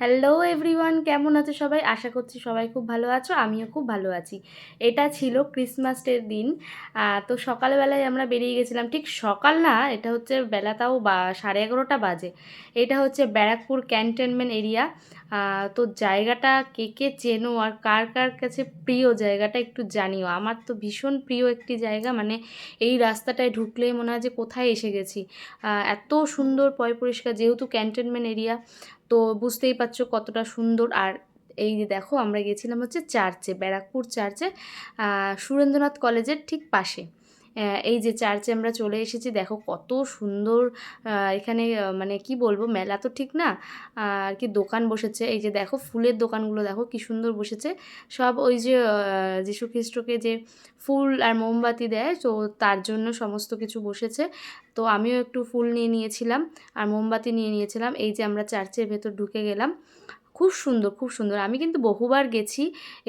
Hello everyone কেমন আছো সবাই? আশা করছি সবাই খুব ভালো আছো, আমিও খুব ভালো আছি। এটা ছিল ক্রিসমাসের দিন। তো সকালবেলায় আমরা বেরিয়ে গেছিলাম। ঠিক সকাল না, এটা হচ্ছে বেলা তাও বা সাড়ে এগারোটা বাজে। এটা হচ্ছে ব্যারাকপুর ক্যান্টনমেন্ট এরিয়া তো জায়গাটা কে কে চেনো আর কার কার কাছে প্রিয় জায়গাটা একটু জানিও। আমার তো ভীষণ প্রিয় একটি জায়গা মানে এই রাস্তাটায় ঢুকলেই মনে হয় যে কোথায় এসে গেছি। এত সুন্দর পয় পরিষ্কার, যেহেতু ক্যান্টনমেন্ট এরিয়া, তো বুঝতেই পারছ কতটা সুন্দর। আর এই যে দেখো, আমরা গেছিলাম হচ্ছে চার্চে, ব্যারাকপুর চার্চে সুরেন্দ্রনাথ কলেজের ঠিক পাশে। এই যে চার্চে আমরা চলে এসেছি, দেখো কত সুন্দর এখানে মানে কি বলব, মেলা তো ঠিক না, আর কি দোকান বসেছে, এই যে দেখো ফুলের দোকানগুলো, দেখো কি সুন্দর বসেছে, সব ওই যে যীশু খ্রিস্টকে যে ফুল আর মোমবাতি দেয়, তো তার জন্য সমস্ত কিছু বসেছে, তো আমিও একটু ফুল নিয়ে নিয়েছিলাম, আর মোমবাতি নিয়ে নিয়েছিলাম, এই যে আমরা চার্চের ভেতর ঢুকে গেলাম খুব সুন্দর খুব সুন্দর। আমি কিন্তু বহুবার গেছি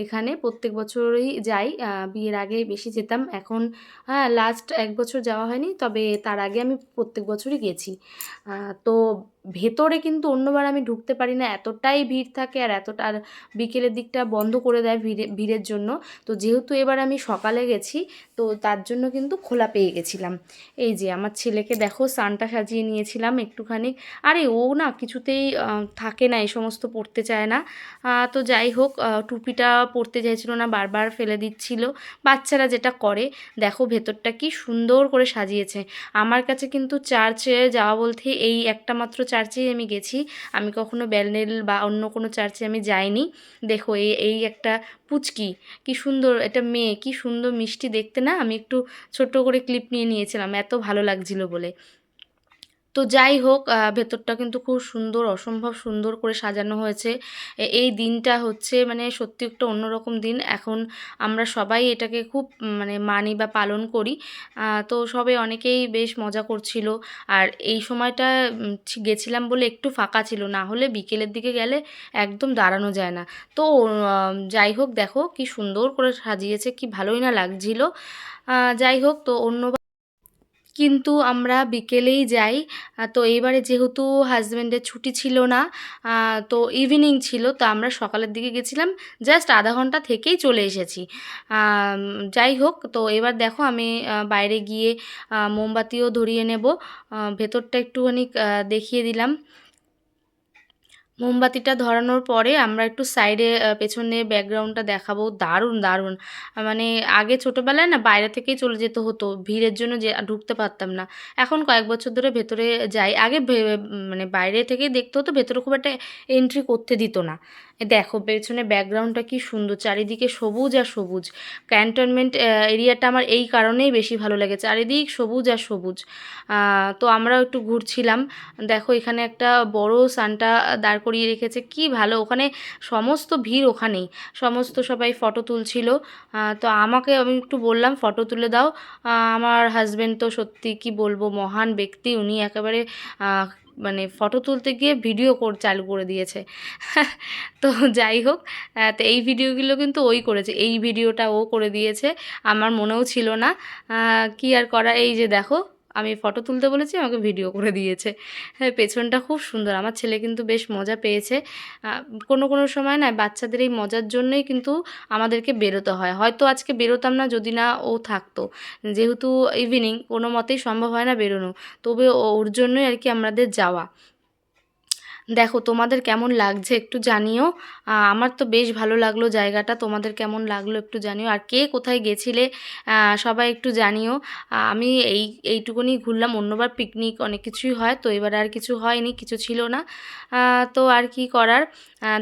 এখানে, প্রত্যেক বছরই যাই। বিয়ের আগে বেশি যেতাম। এখন হ্যাঁ লাস্ট এক বছর যাওয়া হয়নি, তবে তার আগে আমি প্রত্যেক বছরই গেছি। তো ভেতরে কিন্তু অন্যবার আমি ঢুকতে পারি না। এতটাই ভিড় থাকে আর এতটা, আর বিকেলের দিকটা বন্ধ করে দেয় ভিড়ে, ভিড়ের জন্য। তো যেহেতু এবার আমি সকালে গেছি, তো তার জন্য কিন্তু খোলা পেয়ে গেছিলাম। এই যে আমার ছেলেকে দেখো সানটা সাজিয়ে নিয়েছিলাম একটুখানি। আরে ও না কিছুতেই থাকে না এই সমস্ত পড়তে চায় না। তো যাই হোক টুপিটা পরতে চাইছিল না, বারবার ফেলে দিচ্ছিল। বাচ্চারা যেটা করে, দেখো ভেতরটা কি সুন্দর করে সাজিয়েছে। আমার কাছে কিন্তু চার্চে যাওয়া বলতে এই একটা মাত্র চার্চেই আমি গেছি। আমি কখনো ব্যালনেল বা অন্য কোনো চার্চে আমি যাইনি। দেখো, এই এই একটা পুচকি, কি সুন্দর এটা মেয়ে, কি সুন্দর মিষ্টি দেখতে না? আমি একটু ছোট্ট করে ক্লিপ নিয়ে নিয়েছিলাম, এত ভালো লাগছিল বলে। তো যাই হোক ভেতরটা কিন্তু খুব সুন্দর, অসম্ভব সুন্দর করে সাজানো হয়েছে। এই দিনটা হচ্ছে মানে সত্যি একটা অন্যরকম দিন। এখন আমরা সবাই এটাকে খুব মানে মানি বা পালন করি। তো সবে অনেকেই বেশ মজা করছিল। আর এই সময়টা গেছিলাম বলে একটু ফাঁকা ছিল। না হলে বিকেলের দিকে গেলে একদম দাঁড়ানো যায় না। তো যাই হোক, দেখো কি সুন্দর করে সাজিয়েছে, কি ভালোই না লাগছিল। যাই হোক, তো অন্য কিন্তু আমরা বিকেলেই যাই। তো এইবারে যেহেতু হাজব্যান্ডের ছুটি ছিল না তো ইভিনিং ছিল, তো আমরা সকালের দিকে গেছিলাম জাস্ট আধা ঘণ্টা থেকেই চলে এসেছি। যাই হোক, তো এবার দেখো আমি বাইরে গিয়ে মোমবাতিও ধরিয়ে নেব। ভেতরটা একটুখানি দেখিয়ে দিলাম। মোমবাতিটা ধরানোর পরে আমরা একটু সাইডে পেছনে ব্যাকগ্রাউন্ডটা দেখাবো। দারুণ দারুণ। মানে আগে ছোটোবেলায় না বাইরে থেকেই চলে যেতে হতো। ভিড়ের জন্য যে ঢুকতে পারতাম না। এখন কয়েক বছর ধরে ভেতরে যাই। আগে মানে বাইরে থেকেই দেখতে হতো, ভেতরে খুব একটা এন্ট্রি করতে দিত না। দেখো, পেছনে ব্যাকগ্রাউন্ডটা কি সুন্দর, চারিদিকে সবুজ আর সবুজ। ক্যান্টনমেন্ট এরিয়াটা আমার এই কারণেই বেশি ভালো লাগে চারিদিক সবুজ আর সবুজ। তো আমরাও একটু ঘুরছিলাম। দেখো, এখানে একটা বড় সানটা দাঁড় করিয়ে রেখেছে, কি ভালো, ওখানে সমস্ত ভিড় ওখানেই, সমস্ত সবাই ফটো তুলছিল। তো আমাকে আমি একটু বললাম, ফটো তুলে দাও। আমার হাজবেন্ড তো সত্যি কি বলব, মহান ব্যক্তি, উনি একেবারে মানে ফটো তুলতে গিয়ে ভিডিও কর, চালু করে দিয়েছে। তো যাই হোক তো এই ভিডিওগুলো কিন্তু ওই করেছে। এই ভিডিওটা ও করে দিয়েছে। আমার মনেও ছিল না। কি আর করা? এই যে দেখো আমি ফটো তুলতে বলেছি, আমাকে ভিডিও করে দিয়েছে। হ্যাঁ পেছনটা খুব সুন্দর। আমার ছেলে কিন্তু বেশ মজা পেয়েছে। কোনো কোনো সময় না বাচ্চাদের এই মজার জন্যই কিন্তু আমাদেরকে বেরোতে হয়। হয়তো আজকে বেরোতাম না, যদি না ও থাকতো। যেহেতু ইভিনিং কোনো মতেই সম্ভব হয় না বেরোনো। তবে ওর জন্যই আর কি আমাদের যাওয়া। দেখো, তোমাদের কেমন লাগছে একটু জানিও। আমার তো বেশ ভালো লাগল জায়গাটা, তোমাদের কেমন লাগল একটু জানিও। আর কে কোথায় গেছিলে সবাই একটু জানিও। আমি এই, এইটুকুনি ঘুরলাম, অন্যবার পিকনিক অনেক কিছুই হয়, তো এবার আর কিছু হয়নি, কিছু ছিল না। তো আর কি করার?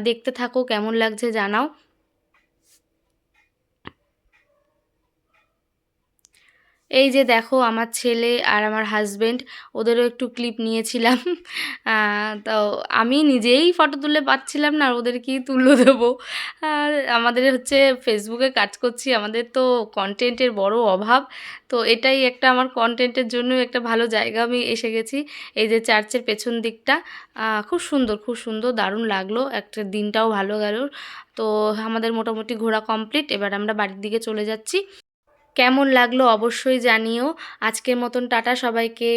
দেখতে থাকো, কেমন লাগছে জানাও। এই যে দেখো আমার ছেলে আর আমার হাজবেন্ড ওদেরও একটু ক্লিপ নিয়েছিলাম। তো আমি নিজেই ফটো তুলে পাচ্ছিলাম না, আর ওদেরকেই তুলে দেবো। আমাদের হচ্ছে ফেসবুকে কাজ করছি, আমাদের তো কন্টেন্টের বড় অভাব। তো এটাই একটা আমার কন্টেন্টের জন্য একটা ভালো জায়গা আমি এসে গেছি। এই যে চার্চের পেছন দিকটা খুব সুন্দর খুব সুন্দর, দারুণ লাগল। একটা দিনটাও ভালো গেল। তো আমাদের মোটামুটি ঘোরা কমপ্লিট এবার আমরা বাড়ির দিকে চলে যাচ্ছি। কেমন লাগল অবশ্যই জানিও। আজকের মতন টাটা সবাইকে।